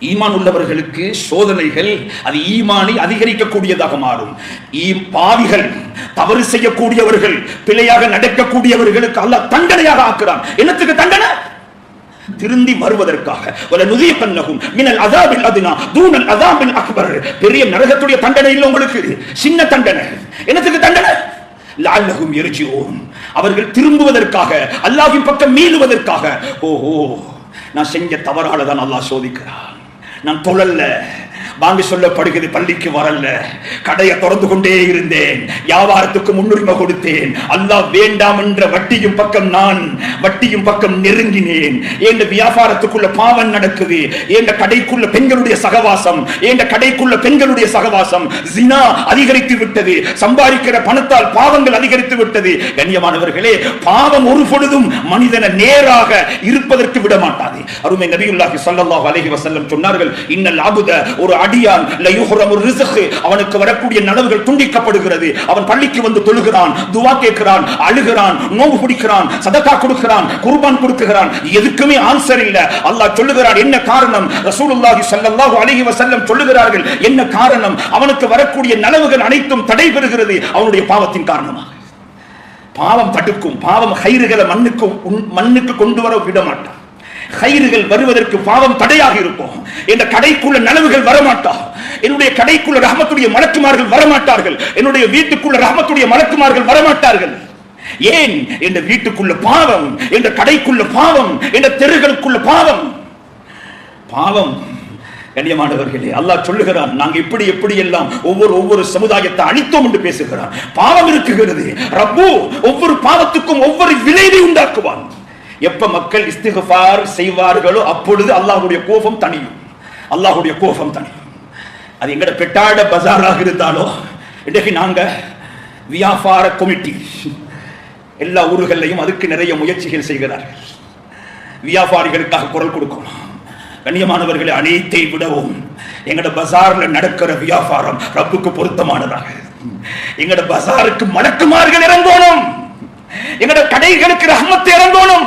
ஈமான் உள்ளவர்களுக்கு சோதனைகள் அது ஈமானை அதிகரிக்கக்கூடியதாக மாறும். ஈ- பாவிகள் தவறு செய்யக்கூடியவர்கள் பிழையாக நடக்கக்கூடியவர்களுக்கு அல்ல தண்டனையாக ஆக்குறான். என்னத்துக்கு தண்டனை? திருந்தி வருவதற்காக வல நுதிய கண்ணகும் மினல் அதாபில் அதுனா தூணல் அதாபில் அக்பர். பெரிய நரகத்துடைய தண்டனை இல்லை உங்களுக்கு. சின்ன தண்டனை. என்னத்துக்கு தண்டனை? லால்லகும் எரிச்சியோம் அவர்கள் திரும்புவதற்காக அல்லாஹின் பக்கம் மீளுவதற்காக. ஓஹோ நான் செஞ்ச தவறால தான் அல்லாஹ் சோதிக்கிறான். நான் தொழல்ல வாங்கி சொல்லப்படுகிறது பள்ளிக்கு வரல கடையை திறந்து கொண்டே இருந்தேன். வியாபாரத்துக்கு முன்னுரிமை கொடுத்தேன். அல்லாஹ் வேண்டாம் என்ற வட்டியும் பக்கம் நான் வட்டியும் பக்கம் நெருங்கினேன். என் வியாபாரத்துக்குள்ள பாவம் நடக்குது. என் கடைக்குள்ள பெண்களுடைய சகவாசம் என் கடைக்குள்ள பெண்களுடைய சகவாசம் ஜினா அதிகரித்து விட்டது. சம்பாதிக்கிற பணத்தால் பாவங்கள் அதிகரித்து விட்டது. கண்ணியமானவர்களே பாவம் ஒரு பொழுதும் மனிதனை நேராக இருப்பதற்கு விட மாட்டாது அருமை நபியுல்லாஹி சல்லாஹ் அலஹி வசல்லம் சொன்னார்கள் இன்னல் அபுத ஒரு அடியான். அவனுக்கு வரக்கூடிய நனவுகள் துண்டிக்கப்படுகிறது. அவன் பள்ளிக்கு வந்து தொழுகிறான் துவா கேட்கிறான் அழுகிறான் நோவு பிடிக்கிறான் சதக்கா கொடுக்கிறான் குர்பான் கொடுக்கிறான். எதுக்குமே ஆன்சர் இல்ல. அல்லாஹ் சொல்லுகிறான் என்ன காரணம்? ரசூலுல்லாஹி ஸல்லல்லாஹு அலைஹி வஸல்லம் சொல்லுகிறார்கள் என்ன காரணம்? அவனுக்கு வரக்கூடிய நனவுகள் அனைத்தும் தடைபெறுகிறது. அவனுடைய பாவத்தின் காரணமாக. பாவம் தடுக்கும் பாவம் கயிறுகளை மண்ணுக்கு உன்- மண்ணுக்கு கொண்டு வர விட மாட்டான் கயிறுகள் வருவதற்கு பாவம் தடையாக இருக்கும். என்ற கடைக்குள்ள நனவுகள் வரமாட்டா. என்னுடைய கடைக்குள்ள ரஹமத்துடைய மலக்குமார்கள் வரமாட்டார்கள். என்னுடைய வீட்டுக்குள்ள ரஹமத்துடைய மலக்குமார்கள் வரமாட்டார்கள். ஏன்? என்ற வீட்டுக்குள்ள பாவம் என்ற கடைக்குள்ள பாவம் என்ற தெருகளுக்குள்ள பாவம். பாவம் கண்ணியமானவர்களே அல்லாஹ் சொல்லுகிறான் நாங்க இப்படி எப்படி எல்லாம் ஒவ்வொரு ஒவ்வொரு சமுதாயத்தை அழித்தோம் என்று பேசுகிறான். பாவம் இருக்குகிறது ரப்பு ஒவ்வொரு பாவத்துக்கும் ஒவ்வொரு விளைவை உண்டு எப்ப மக்கள் இஸ்திகுபார் செய்வார்களோ அப்பொழுது அல்லாஹுடைய கோபம் தனியும் அல்லாஹுடைய கோபம் தனியும் அது எங்கட பெட்டாட பஜாராக இருந்தாலோ இன்றைக்கு நாங்க வியாபார கமிட்டி எல்லா ஊர்களையும் அதுக்கு நிறைய முயற்சிகள் செய்கிறார்கள். வியாபாரிகளுக்காக குரல் கொடுக்கணும். கண்ணியமானவர்களை அனைத்தை விடவும் எங்கட பசாரில் நடக்கிற வியாபாரம் ரப்புக்கு பொருத்தமானதாக. எங்கட பசாருக்கு மலக்குமார்கள் இறங்கணும். எங்கட கடைகளுக்கு ரஹமத்து இறங்கணும்.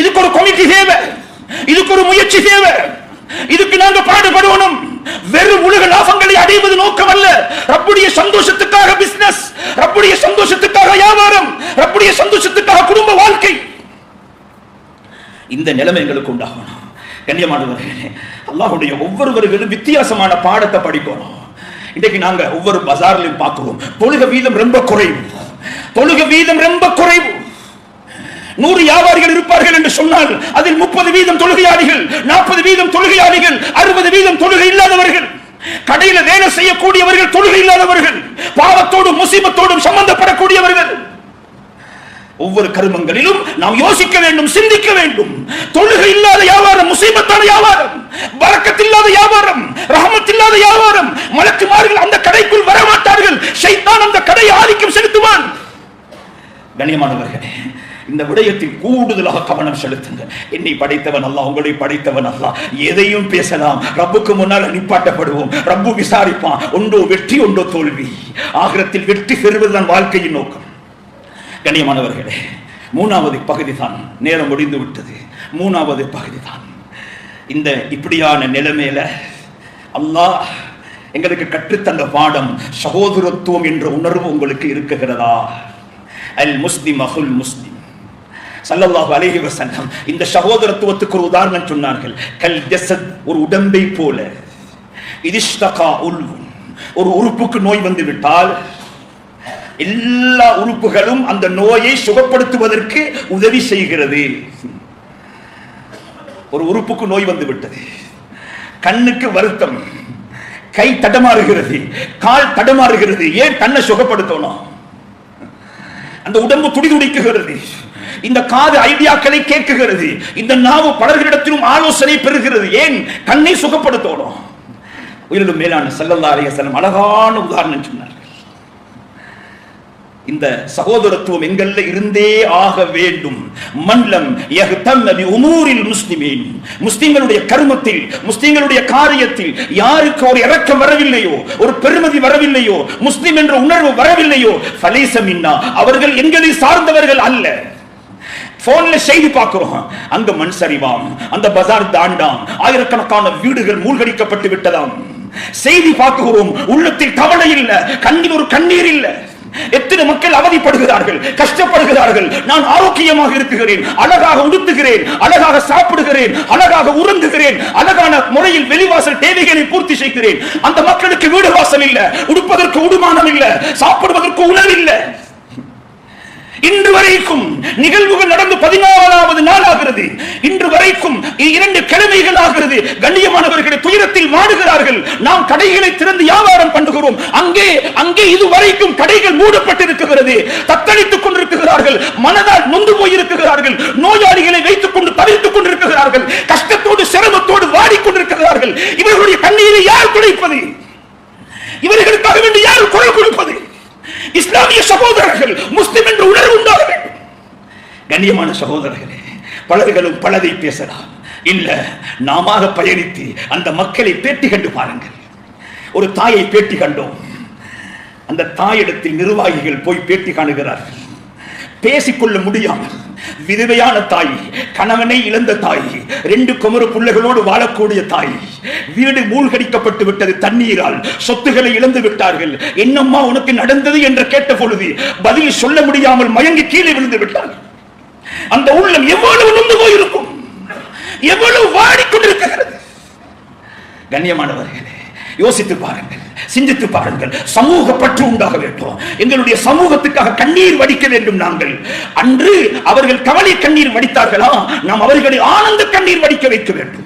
இதுக்கு ஒரு கமிட்டி தேவை. இதுக்கு ஒரு முயற்சி தேவை. இதுக்கு நாங்க பாடுபடணும் வெறும் உலக லாபங்களை அடைவது நோக்கம் அல்ல. ரப்புடைய சந்தோஷத்துக்காக பிசினஸ் ரப்புடைய சந்தோஷத்துக்காக வியாபாரம் ரப்புடைய சந்தோஷத்துக்காக குடும்ப வாழ்க்கை. இந்த நிலைமை எங்களுக்கு உண்டாகணும். கண்ணியமானவர்களே அல்லாஹுடைய ஒவ்வொருவர்களும் வித்தியாசமான பாடத்தை படிக்கணும் இன்றைக்கு நாங்க ஒவ்வொரு பஜார்லையும் பார்க்கிறோம். தொழுக வீதம் ரொம்ப குறைவு. தொழுக வீதம் ரொம்ப குறைவு. நூறு வியாபாரிகள் இருப்பார்கள் என்று சொன்னால் அதில் முப்பது வீதம் தொழுகையாளிகள் நாற்பது வீதம் தொழுகையாளிகள் அறுபது வீதம் தொழுகை இல்லாதவர்கள். கடையில வேலை செய்யக்கூடியவர்கள் தொழுகை இல்லாதவர்கள் பாவத்தோடும் முசீபத்தோடும் சம்பந்தப்படக்கூடியவர்கள். ஒவ்வொரு கருமங்களிலும் நாம் யோசிக்க வேண்டும் சிந்திக்க வேண்டும். தொழுகை இல்லாத வியாபாரம் முசீபத்தான வியாபாரம் பறக்கத்தில்லாத வியாபாரம் ரஹமத்தில்லாத வியாபாரம். மலக்குமார்கள் அந்த கடைக்குள் வர மாட்டார்கள் ஷைத்தான் அந்த கடையை ஆதிக்கம் செலுத்துவான். கண்ணியமானவர்களே இந்த விடயத்தில் கூடுதலாக கவனம் செலுத்துங்க. என்னை படைத்தவன் அல்ல உங்களை படைத்தவன் அல்ல எதையும் பேசலாம். ரப்புக்கு முன்னால் நிப்பாட்டப்படுவோம். ரப்பு விசாரிப்பான். ஒன்றோ வெற்றி ஒன்றோ தோல்வி. ஆகிரத்தில் வெற்றி பெறுவதுதான் வாழ்க்கையின் நோக்கம். கண்ணியமானவர்களே மூணாவது பகுதி தான் நேரம் முடிந்து விட்டது. மூணாவது பகுதி தான் இந்த இப்படியான நிலைமையில அல்லாஹ் எங்களுக்கு கற்றுத்தந்த பாடம் சகோதரத்துவம் என்ற உணர்வு உங்களுக்கு இருக்குகிறதா? அல் முஸ்லிம் அகுல் முஸ்லிம் சல்லல்லாஹு அலைஹி வசல்லம் இந்த சகோதரத்துவத்துக்கு ஒரு உதாரணம் சொன்னார்கள். கல் ஜசத் ஒரு உடம்பை போல. இதிஷ்தகா உல்வும் ஒரு உறுப்புக்கு நோய் வந்து விட்டால் எல்லா உறுப்புகளும் அந்த நோயை சுகப்படுத்துவதற்கு உதவி செய்கிறது. ஒரு உறுப்புக்கு நோய் வந்து விட்டது கண்ணுக்கு வருத்தம். கை தடமாறுகிறது. கால் தடமாறுகிறது. ஏன் கண்ணை சுகப்படுத்தணும்? அந்த உடம்பு துடிதுடிக்குகிறது. இந்த காது ஐடியாக்களை கேட்குகிறது. இந்த நாவு பலர்களிடத்திலும் ஆலோசனை பெறுகிறது. ஏன்? கண்ணை சுகப்படுத்தோடும் உயிரிலும் மேலான செல்லல்லா அலையசலம் அழகான உதாரணம் சொன்னார்கள். இந்த சகோதரத்துவம் எங்கள்ல இருந்தே ஆக வேண்டும். மன்லம் யஹ்தம்ம உமூரில் முஸ்லிமேன். முஸ்லிம்களுடைய கருமத்தில் முஸ்லிம்களுடைய காரியத்தில் யாருக்கு ஒரு இறக்கம் வரவில்லையோ ஒரு பெருமதி வரவில்லையோ முஸ்லிம் என்ற உணர்வு வரவில்லையோ ஃபலேசமின்னா அவர்கள் எங்களை சார்ந்தவர்கள் அல்ல. போன்ல செய்தி பார்க்கிறோம். அங்க மண் சரிவாம். அந்த பஜார் தாண்டாம். ஆயிரக்கணக்கான வீடுகள் மூழ்கடிக்கப்பட்டு விட்டதாம். செய்தி பார்க்கிறோம். உள்ளத்தில் கவலை இல்ல. கண்ணில் ஒரு கண்ணீர் இல்ல. எத்தனை மக்கள் அவதிப்படுகிறார்கள் கஷ்டப்படுகிறார்கள். நான் ஆரோக்கியமாக இருக்குகிறேன் அழகாக உடுத்துகிறேன். அழகாக சாப்பிடுகிறேன். அழகாக உறங்குகிறேன். அழகான முறையில் வெளிவாசல் தேவைகளை பூர்த்தி செய்கிறேன். அந்த மக்களுக்கு வீடு வாசல் இல்ல. உடுப்பதற்கு உடுமானம் இல்ல. சாப்பிடுவதற்கு உணவு இல்லை. இன்று வரைக்கும் நிகழ்வுகள் நடந்து பதினாலாவது நாள் ஆகிறது இன்று வரைக்கும் இரண்டு கிழமைகள் ஆகிறது கண்ணியமானவர்களை துயரத்தில் வாடுகிறார்கள். நாம் கடைகளை திறந்து வியாபாரம் பண்ணுகிறோம். அங்கே அங்கே இதுவரைக்கும் கடைகள் மூடப்பட்டிருக்கிறது. தத்தளித்துக் கொண்டிருக்கிறார்கள். மனதால் நொந்து போயிருக்கிறார்கள். நோயாளிகளை வைத்துக் கொண்டு தவித்துக் கொண்டிருக்கிறார்கள். கஷ்டத்தோடு சிரமத்தோடு வாடிக்கொண்டிருக்கிறார்கள். இவர்களுடைய கண்ணீரை யார் துடைப்பது இவர்களுக்காக வேண்டி யார் குரல் கொடுப்பது இஸ்லாமிய சகோதரர்கள் முஸ்லிம் என்று உணர்வு உண்டாக வேண்டும் கண்ணியமான சகோதரர்களே பலர்களும் பலதை பேசலாம். இல்லை நாம பயணித்து அந்த மக்களை பேட்டி கண்டு பாருங்கள். ஒரு தாயை பேட்டி கண்டோம். அந்த தாயிடத்தில் நிர்வாகிகள் போய் பேட்டி காணுகிறார்கள். பேசிக்கொள்ள முடியாமல் விதவையான தாய் கணவனை இழந்த தாய் ரெண்டு குமர பிள்ளைகளோடு வாழக்கூடிய தாய் வீடு மூழ்கடிக்கப்பட்டு விட்டது தண்ணீரால் சொத்துக்களை இழந்து விட்டார்கள். என்னம்மா உனக்கு நடந்தது என்று கேட்ட பொழுது பதில் சொல்ல முடியாமல் மயங்கி கீழே விழுந்து விட்டார்கள். அந்த உள்ளம் எவ்வளவு நொந்து போயிருக்கும்? எவ்வளவு வாடிக்கொண்டிருக்கிறது கண்ணியமானவர்களே யோசித்து பாருங்கள் சிந்தித்து பாருங்கள். சமூக பற்று உண்டாக வேண்டும். எங்களுடைய சமூகத்துக்காக கண்ணீர் வடிக்க வேண்டும் நாங்கள். அன்று அவர்கள் கவலை கண்ணீர் வடித்தார்களா? நாம் அவர்களை ஆனந்த கண்ணீர் வடிக்க வைக்க வேண்டும்.